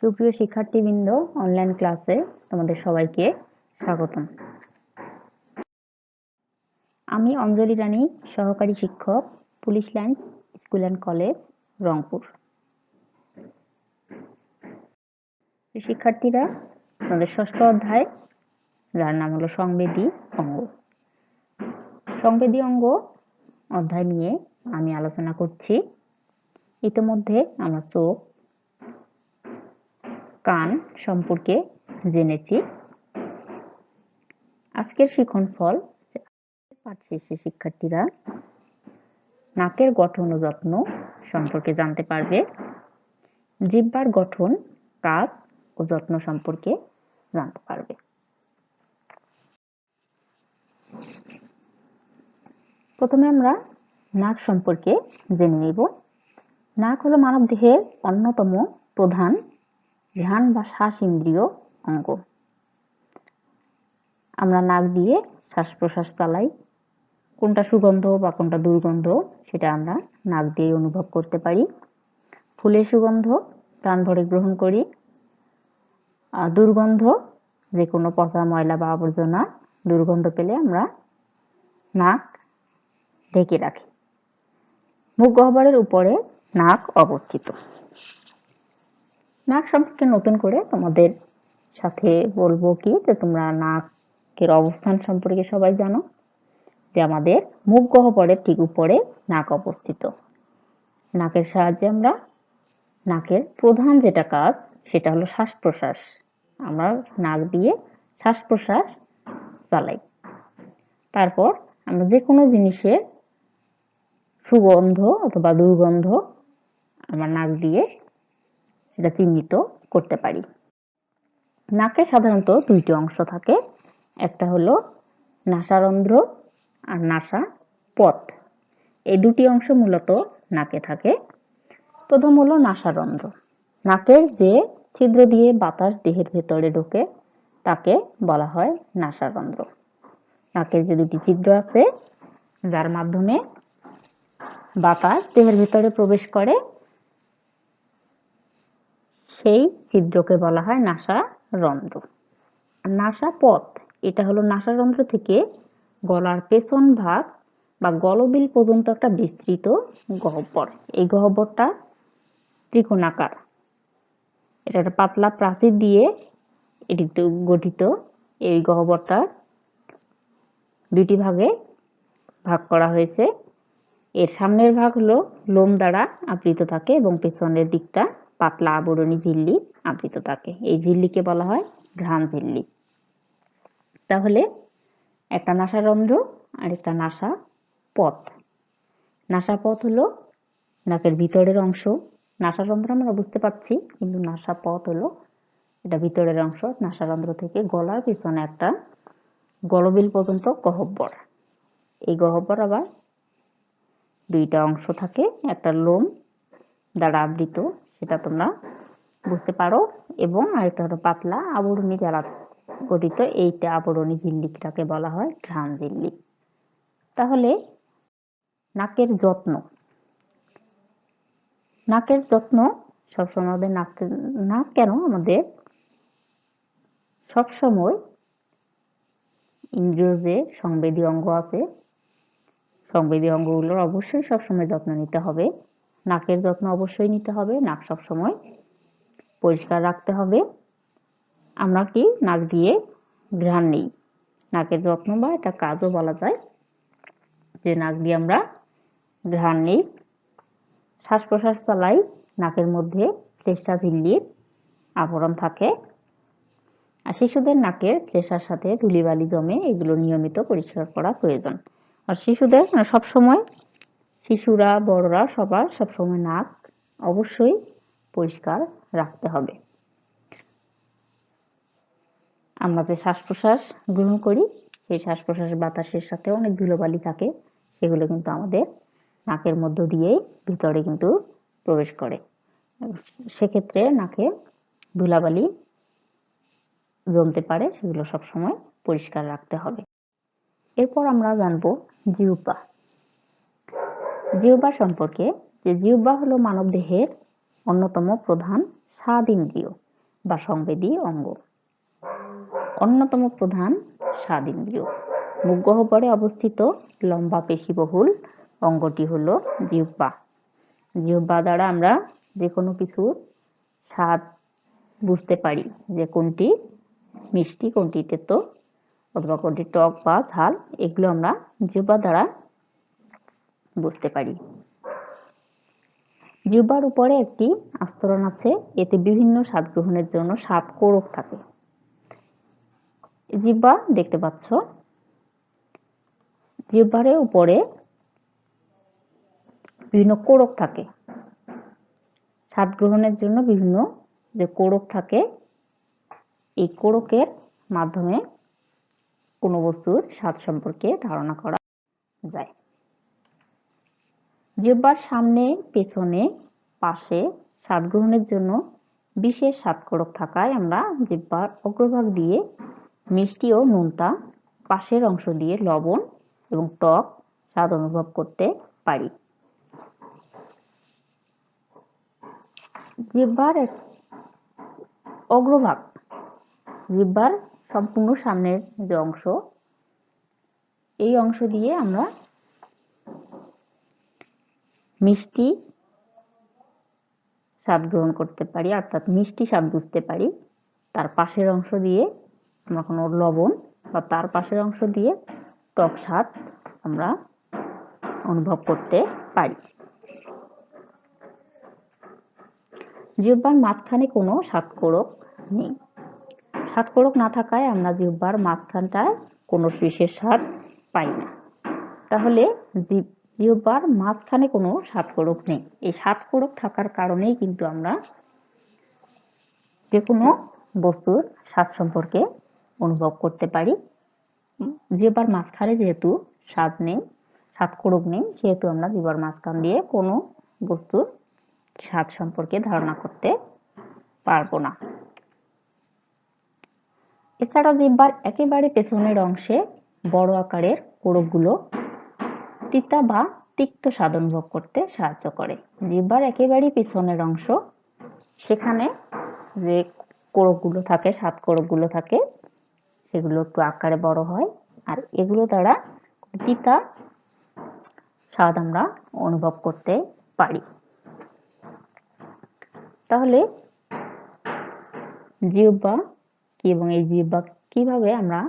সুপ্রিয় শিক্ষার্থীবৃন্দ অনলাইন ক্লাসে তোমাদের সবাইকে স্বাগতম। আমি অঞ্জলি রানী, সহকারী শিক্ষক, police line school and college, Rangpur. শিক্ষার্থীরা, তোমাদের ষষ্ঠ অধ্যায়, যার নাম হলো সংবেদী অঙ্গ। সংবেদী অঙ্গ অধ্যায় নিয়ে আমি আলোচনা করছি। ইতিমধ্যে আমরা চোখ কান সম্পর্কে জেনেছি। আজকের শিখন ফল, পাঠ শেষে শিক্ষার্থীরা নাকের গঠন ও যত্ন সম্পর্কে জানতে পারবে। জিহ্বার গঠন, কাজ ও যত্ন সম্পর্কে জানতে পারবে। প্রথমে আমরা নাক সম্পর্কে জেনে নিব। নাক হলো মানব দেহের অন্যতম প্রধান ঘ্রাণ বা শ্বাস ইন্দ্রিয় অঙ্গ। আমরা নাক দিয়ে শ্বাস প্রশ্বাস চালাই। কোনটা সুগন্ধ বা কোনটা দুর্গন্ধ, সেটা আমরা নাক দিয়ে অনুভব করতে পারি। ফুলের সুগন্ধ, প্রাণ ভরে গ্রহণ করি। দুর্গন্ধ যে কোনো পচা ময়লা বা আবর্জনা, দুর্গন্ধ পেলে আমরা নাক ঢেকে রাখি। মুখ গহ্বরের উপরে নাক অবস্থিত। নাক সম্পর্কে নতুন করে তোমাদের সাথে বলব কি, যে তোমরা নাকের অবস্থান সম্পর্কে সবাই জানো, যে আমাদের মুখ গহ্বরের ঠিক উপরে নাক অবস্থিত। নাকের সাহায্যে আমরা নাকের প্রধান যেটা কাজ, সেটা হলো শ্বাস প্রশ্বাস আমরা নাক দিয়ে শ্বাস প্রশ্বাস চালাই। তারপর আমরা যে কোনো জিনিসের সুগন্ধ অথবা দুর্গন্ধ আমরা নাক দিয়ে সেটা চিহ্নিত করতে পারি। নাকে সাধারণত দুইটি অংশ থাকে, একটা হলো নাসারন্ধ্র আর নাসা পথ। এই দুটি অংশ মূলত নাকে থাকে। প্রথম হলো নাসারন্ধ্র। নাকের যে ছিদ্র দিয়ে বাতাস দেহের ভেতরে ঢোকে, তাকে বলা হয় নাসারন্ধ্র। নাকের যে দুটি ছিদ্র আছে, যার মাধ্যমে বাতাস দেহের ভিতরে প্রবেশ করে সেই ছিদ্রকে বলা হয় নাসা রন্ধ্র। নাসা পথ, এটা হলো নাসারন্ধ্র থেকে গলার পেছন ভাগ বা গলবিল পর্যন্ত একটা বিস্তৃত গহ্বর। এই গহ্বরটা ত্রিকোণাকার। এটা একটা পাতলা প্রাচীর দিয়ে এটি গঠিত। এই গহ্বরটা দুটি ভাগে ভাগ করা হয়েছে। এর সামনের ভাগ হলো লোম দ্বারা আবৃত থাকে এবং পেছনের দিকটা পাতলা আবরণী ঝিল্লি আবৃত থাকে এই ঝিল্লিকে বলা হয় ঘ্রাণ ঝিল্লি। তাহলে একটা নাসারন্ধ্র আর একটা নাসা পথ। নাসা পথ হলো নাকের ভিতরের অংশ। নাসারন্ধ্র আমরা বুঝতে পারছি, কিন্তু নাসা পথ হলো এটা ভিতরের অংশ। নাসারন্ধ্র থেকে গলার পিছনে একটা গলবিল পর্যন্ত গহব্বর। এই গহব্বর আবার দুইটা অংশ থাকে, একটা লোম দ্বারা আবৃত। সেটা তোমরা বুঝতে পারো। এবং আরেকটা হলো পাতলা আবরণী যারা গঠিত, এইটা আবরণী ঝিল্লিটাকে বলা হয়, ঘ্রাণ ঝিল্লি তাহলে নাকের যত্ন। নাকের যত্ন সবসময় আমাদের নাক নাক কেন? আমাদের সবসময় ইন্দ্রিয় যে সংবেদী অঙ্গ আছে। সংবেদী অঙ্গগুলোর অবশ্যই সবসময় যত্ন নিতে হবে। নাকের যত্ন অবশ্যই নিতে হবে, নাক সবসময় পরিষ্কার রাখতে হবে। আমরা কি নাক দিয়ে ঘ্রাণ নেই? নাকের যত্ন বা এটা কাজও বলা যায় যে নাক দিয়ে আমরা ঘ্রাণ নেই। শ্বাস প্রশ্বাস চালাই, নাকের মধ্যে শ্লেষা ঝিল্লির আবরণ থাকে। আর শিশুদের নাকের শ্লেষার সাথে ধুলিবালি জমে এগুলো নিয়মিত পরিষ্কার করা প্রয়োজন। আর শিশুদের মানে সবসময় শিশুরা, বড়রা সবার সবসময় নাক অবশ্যই পরিষ্কার রাখতে হবে। আমরা যে শ্বাস প্রশ্বাস গ্রহণ করি, সেই শ্বাস প্রশ্বাস বাতাসের সাথে অনেক ধুলোবালি থাকে, সেগুলো কিন্তু আমাদের নাকের মধ্য দিয়েই ভিতরে কিন্তু প্রবেশ করে। সেক্ষেত্রে নাকে ধুলাবালি জমতে পারে, সেগুলো সবসময় পরিষ্কার রাখতে হবে। এরপর আমরা জানব জিহ্বা। জিহ্বা সম্পর্কে যে জিহ্বা হলো মানব দেহের অন্যতম প্রধান স্বাদ ইন্দ্রিয় বা সংবেদী অঙ্গ। অন্যতম প্রধান স্বাদ ইন্দ্রিয় মুখ গহ্বরে অবস্থিত লম্বা পেশিবহুল অঙ্গটি হলো জিহ্বা। জিহ্বা দ্বারা আমরা যে কোনো কিছুর স্বাদ বুঝতে পারি যে কোনটি মিষ্টি কোনটি তেতো অথবা কোনটি টক বা ঝাল, এগুলো আমরা জিহ্বা দ্বারা বুঝতে পারি। জিহ্বার উপরে একটি আস্তরণ আছে, এতে বিভিন্ন স্বাদ গ্রহণের জন্য স্বাদ কোরক থাকে। জিহ্বা দেখতে পাচ্ছ। জিহ্বারের উপরে বিভিন্ন কোরক থাকে। স্বাদ গ্রহণের জন্য বিভিন্ন যে কোরক থাকে, এই কোরকের মাধ্যমে কোনো বস্তুর স্বাদ সম্পর্কে ধারণা করা যায়। জিহ্বার সামনে, পেছনে, পাশে স্বাদ গ্রহণের জন্য বিশেষ স্বাদকোরক থাকায় আমরা জিহ্বার অগ্রভাগ দিয়ে মিষ্টি ও নোনতা পাশের অংশ দিয়ে লবণ এবং টক স্বাদ অনুভব করতে পারি। জিহ্বার অগ্রভাগ, জিহ্বার সম্পূর্ণ সামনের যে অংশ, এই অংশ দিয়ে আমরা মিষ্টি স্বাদ গ্রহণ করতে পারি, অর্থাৎ মিষ্টি স্বাদ বুঝতে পারি। তার পাশের অংশ দিয়ে আমরা কোনো লবণ বা তার পাশের অংশ দিয়ে টক স্বাদ আমরা অনুভব করতে পারি। জিহ্বার মাঝখানে কোনো স্বাদকোরক নেই। স্বাদকোরক না থাকায় আমরা জিহ্বার মাঝখানটায় কোনো বিশেষ স্বাদ পাই না। তাহলে জিহ্বার মাঝখানে কোনো স্বাদকোরক নেই। এই স্বাদকোরক থাকার কারণেই কিন্তু আমরা যে কোনো বস্তুর স্বাদ সম্পর্কে অনুভব করতে পারি। জিহ্বার মাঝখানে যেহেতু স্বাদ নেই স্বাদকোরক নেই, সেহেতু আমরা জিহ্বার মাঝখান দিয়ে কোনো বস্তুর স্বাদ সম্পর্কে ধারণা করতে পারব না। এছাড়া জিহ্বার একেবারে পেছনের অংশে বড় আকারের কোরকগুলো তিতা বা তিক্ত স্বাদ অনুভব করতে সাহায্য করে। জিহ্বার একেবারেই পিছনের অংশ। সেখানে যে কোরকগুলো থাকে স্বাদ কোরকগুলো থাকে, সেগুলো একটু আকারে বড় হয় আর এগুলো দ্বারা তিতা স্বাদ আমরা অনুভব করতে পারি। তাহলে জিহ্বা কি এবং এই জিহ্বা কীভাবে আমরা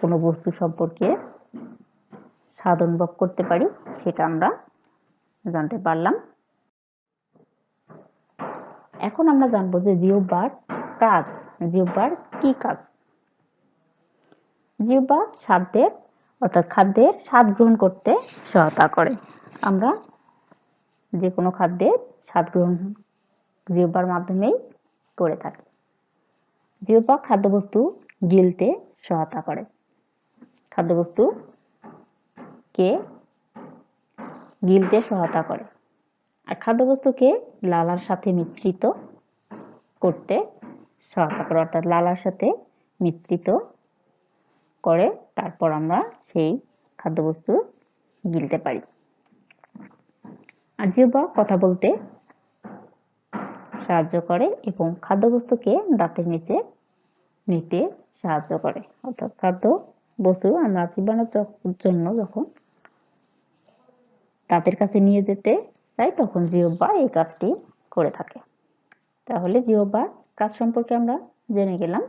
কোনো বস্তু সম্পর্কে স্বাদ অনুভব করতে পারি, সেটা আমরা জানতে পারলাম। এখন আমরা জানব যে জিহ্বার কাজ, জিহ্বার কি কাজ? জিহ্বা খাদ্যের অর্থাৎ খাদ্যের স্বাদ গ্রহণ করতে সহায়তা করে। আমরা যে কোনো খাদ্যের স্বাদ গ্রহণ জিহ্বার মাধ্যমেই করে থাকি। জিহ্বা খাদ্যবস্তু গিলতে সহায়তা করে। খাদ্যবস্তু কে? গিলতে সহায়তা করে। আর খাদ্যবস্তুকে লালার সাথে মিশ্রিত করতে সহায়তা করে। অর্থাৎ লালার সাথে মিশ্রিত করে তারপর আমরা সেই খাদ্যবস্তু গিলতে পারি। আর জিহ্বা কথা বলতে সাহায্য করে এবং খাদ্যবস্তুকে দাঁতের নিচে নিতে সাহায্য করে। অর্থাৎ খাদ্য বস্তু আমরা চিবানোর জন্য যখন দাঁতের কাছে নিয়ে যেতে চাই তখন জিহ্বা এই কাজটি করে থাকে। তাহলে জিহ্বার কাজ সম্পর্কে আমরা জেনে গেলাম।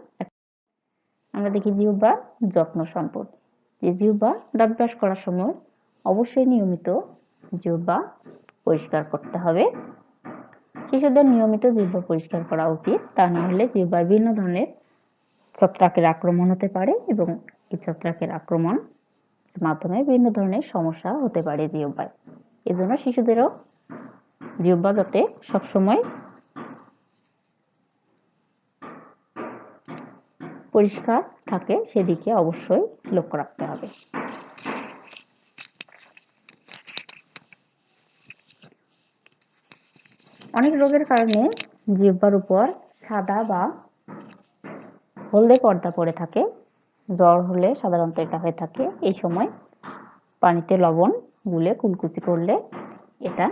আমরা দেখি জিহ্বার যত্ন সম্পর্কে। যে জিহ্বা দাঁত ব্রাশ করার সময় অবশ্যই নিয়মিত জিহ্বা পরিষ্কার করতে হবে। শিশুদের নিয়মিত জিহ্বা পরিষ্কার করা উচিত। তা না হলে জিহ্বায় বিভিন্ন ধরনের ছত্রাকের আক্রমণ হতে পারে এবং এই ছত্রাকের আক্রমণ মাধ্যমে বিভিন্ন ধরনের সমস্যা হতে পারে জিহ্বায়। এজন্য শিশুদেরও জিহ্বা যাতে সবসময় পরিষ্কার থাকে, সেদিকে অবশ্যই লক্ষ্য রাখতে হবে। অনেক রোগের কারণে জিহ্বার উপর সাদা বা হলদে পর্দা পড়ে থাকে। জ্বর হলে সাধারণত এটা হয়ে থাকে। এই সময় পানিতে লবণ গুলে কুলকুচি করলে এটা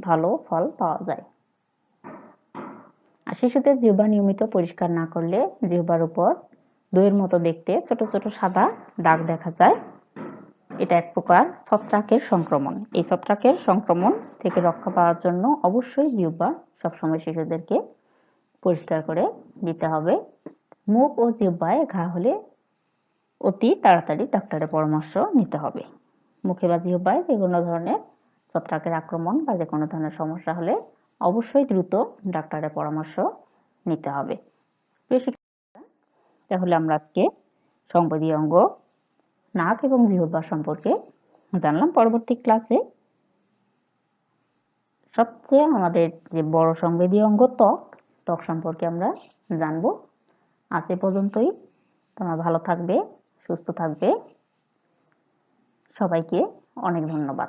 ভালো ফল পাওয়া যায়। আর শিশুদের জিহ্বা নিয়মিত পরিষ্কার না করলে জিহ্বার উপর দইয়ের মতো দেখতে ছোট ছোট সাদা দাগ দেখা যায়। এটা এক প্রকার ছত্রাকের সংক্রমণ। এই ছত্রাকের সংক্রমণ থেকে রক্ষা পাওয়ার জন্য অবশ্যই জিহ্বা সবসময় শিশুদেরকে পরিষ্কার করে দিতে হবে। মুখ ও জিহ্বায় ঘা হলে অতি তাড়াতাড়ি ডাক্তারের পরামর্শ নিতে হবে। মুখে বা জিহ্বায় যে কোনো ধরনের ছত্রাকের আক্রমণ বা যে কোনো ধরনের সমস্যা হলে অবশ্যই দ্রুত ডাক্তারের পরামর্শ নিতে হবে। তাহলে আমরা আজকে সংবেদী অঙ্গ, নাক এবং জিহ্বা সম্পর্কে জানলাম। পরবর্তী ক্লাসে সবচেয়ে আমাদের যে বড় সংবেদী অঙ্গ ত্বক ত্বক সম্পর্কে আমরা জানব। আজ পর্যন্তই। তোমরা ভালো থাকবে, সুস্থ থাকবে। সবাইকে অনেক ধন্যবাদ।